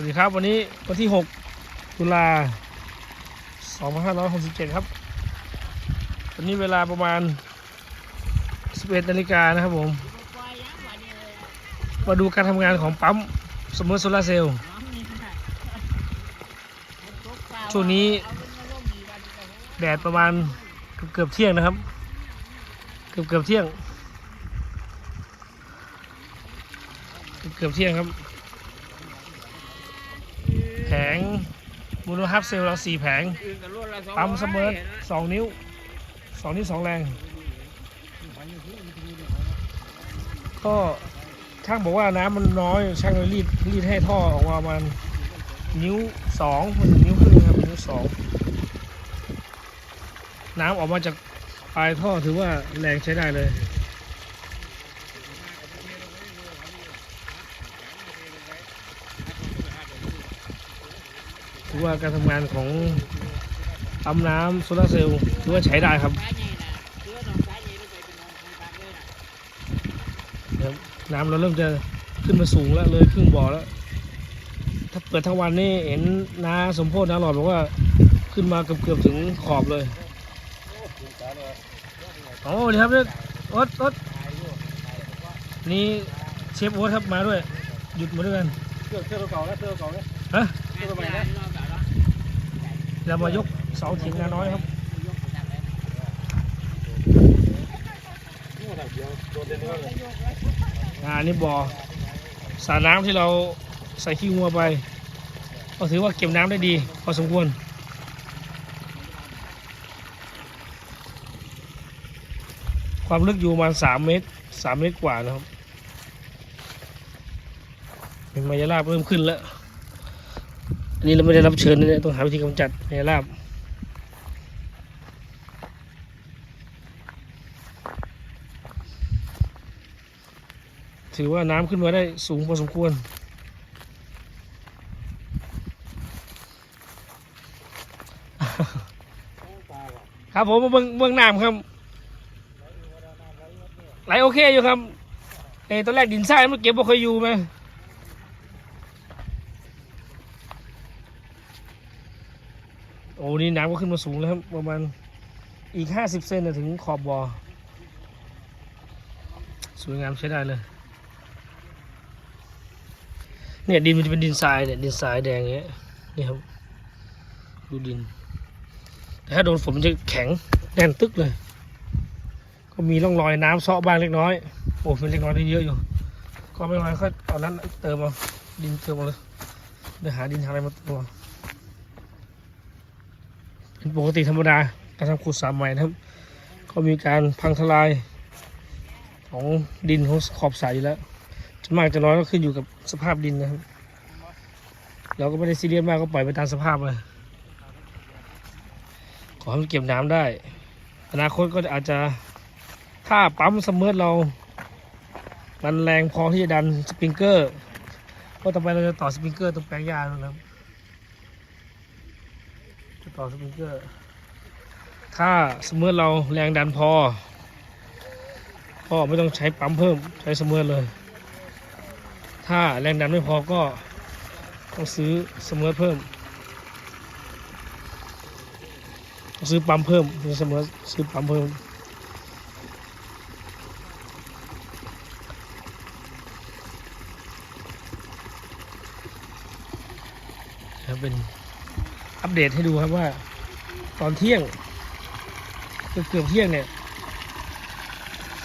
วัสดีครับวันนี้วันที่ 6 ตุลา 2567 ครับ วันนี้เวลาประมาณ 11นาฬิกานะครับผม มาดูการทำงานของปั๊มสมมติโซลาร์เซลล์ช่วงนี้แดดประมาณเกือบเที่ยงนะครับ เกือบเกือบเที่ยง เกือบเที่ยงครับ แผงมูลฮับเซลล์เราสี่แผงปั๊มเสมอสองนิ้วสองนิ้วสองแรง ก็ช่างบอกว่าน้ำมันน้อยช่างเลยรีดรีดให้ท่อออกมาประมาณนิ้วสองมันนิ้วครึ่งครับนิ้วสองน้ำออกมาจากปลายท่อถือว่าแรงใช้ได้เลย ถือว่าการทำงานของปั๊มน้ำโซลาร์เซลล์ถือว่าใช้ได้ครับนะครับน้ำเราเริ่มจะขึ้นมาสูงแล้วเลยครึ่งบ่อแล้ว ถ้าเปิดทั้งวันนี่เห็นนาสมโพธินาหลอดบอกว่าขึ้นมาเกือบเกือบๆถึงขอบเลยโอ้ดีครับเนี่ยโอ๊ตโอ๊ตนี่เชฟโอ๊ตครับมาด้วย หยุดมาด้วยกันเสื้อเสื้อเก่าแล้วเสื้อเก่าแล้วฮะเสื้อใหม่นะ เรามายกเสาถียงนาน้อยครับโดนนเลยอ่านี่บ่อสระน้ำที่เราใส่ขี้งัวไป ก็ถือว่าเก็บน้ำได้ดี พอสมควรความลึกอยู่ประมาณสามเมตรสามเมตรกว่านะครับเป็นมายาลาบเริ่มขึ้นแล้ว นนี้เราไม่ได้รับเชิญนะเนี่ยต้องหาวิธีกำจัดมายาลาบถือว่าน้ำขึ้นมาได้สูงพอสมควร ครับผมมาเบื้องเบื้องน้ำครับ ไหลโอเคอยู่ครับเอ้ตอนแรกดินทรายมันเก็บบ่ค่อยอยู่ไหม โอ้นี่น้ำก็ขึ้นมาสูงแล้วครับประมาณอีกห้าสิบเซนถึงขอบบ่อสวยงามใช้ได้เลย เนี่ยดินมันจะเป็นดินทรายเนี่ยดินทรายแดงอย่างเงี้ยนี่ครับดูดิน แต่ถ้าโดนฝนมันจะแข็งแน่นตึกเลย ก็มีร่องรอยน้ำเซาะบ้างเล็กน้อยโอ้เป็นเล็กน้อยที่เยอะอยู่ ก็ไม่เป็นไรค่อยเอานั้นเติมเอาดินเติมเอาเลยเดี๋ยวหาดินหาอะไรมาติม ปกติธรรมดาการทำขุดสามใหม่นะครับ ก็มีการพังทลายของดินของขอบสายอยู่แล้วจะมากจะน้อยก็ขึ้นอยู่กับสภาพดินนะครับเราก็ไม่ได้ซีเรียสมากก็ปล่อยไปตามสภาพเลยขอให้มันเก็บน้ำได้ อนาคตก็อาจจะถ้าปั๊มสมเมอร์เรา มันแรงพอที่จะดันสปริงเกอร์ ก็ต่อไปเราจะต่อสปริงเกอร์ตรงแปลงยาแล้วนะครับ ต่อสปริงเกอร์ ถ้าสมมติเราแรงดันพอ ก็ไม่ต้องใช้ปั๊มเพิ่มใช้เสมอเลย ถ้าแรงดันไม่พอก็ต้องซื้อเสมอเพิ่มซื้อปั๊มเพิ่มซื้อเสมอซื้อปั๊มเพิ่มเป็น อัปเดตให้ดูครับว่า ตอนเที่ยงเกือบเกือบเที่ยงเนี่ย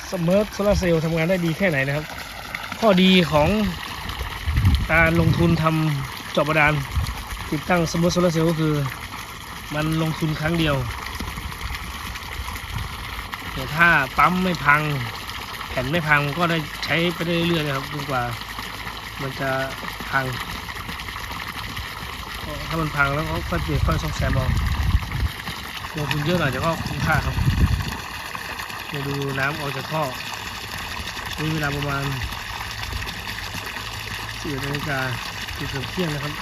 สมอร์ทโซลาร์เซลล์ทำงานได้ดีแค่ไหนนะครับ ข้อดีของการลงทุนทำเจาะบาดาลติดตั้งสมอร์ทโซลาร์เซลล์ก็คือ มันลงทุนครั้งเดียวแต่ถ้าปั๊มไม่พัง แผ่นไม่พังก็ได้ใช้ไปได้เรื่อยๆนะครับจนกว่า มันจะพัง ถ้ามันพังแล้วก็ค่อยเปลี่ยนค่อยซ่อมแซมเอาลงทุนเยอะหน่อยแต่ก็คุ้มค่าครับมาดูน้ำออกจากท่อนี่เวลาประมาณสี่นาฬิกาเกือบเที่ยงนะครับ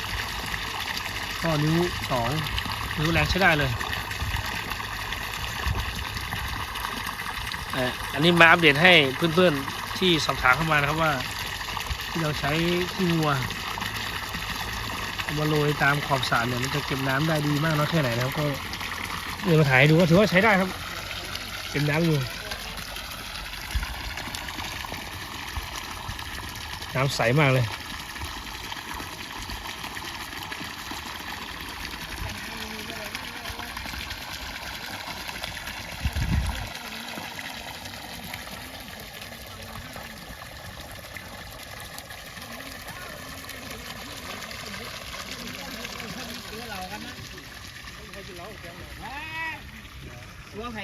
ท่อนิ้วสองนิ้วแรงใช้ได้เลยเอ๋อันนี้มาอัปเดตให้เพื่อนๆที่สอบถามเข้ามานะครับว่า ที่เราใช้ขี้งัว มาโรยตามขอบสระเนี่ยมันจะเก็บน้ำได้ดีมากน้อยแค่ไหนนะครับก็เดี๋ยวมาถ่ายดูก็ถือว่าใช้ได้ครับเก็บน้ำอยู่น้ำใสมากเลย ว่าไผ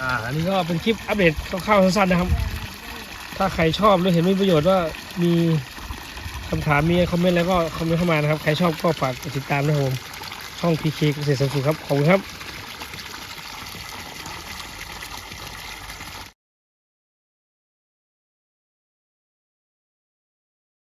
อ่า อันนี้ก็เป็นคลิปอัปเดตคร่าวๆสั้นๆนะครับ ถ้าใครชอบหรือเห็นมีประโยชน์ว่ามีคำถามมีคอมเมนต์แล้วก็คอมเมนต์เข้ามานะครับ ใครชอบก็ฝากกดติดตามนะครับผมช่อง PK เกษตรสมสุขครับ ขอบคุณครับ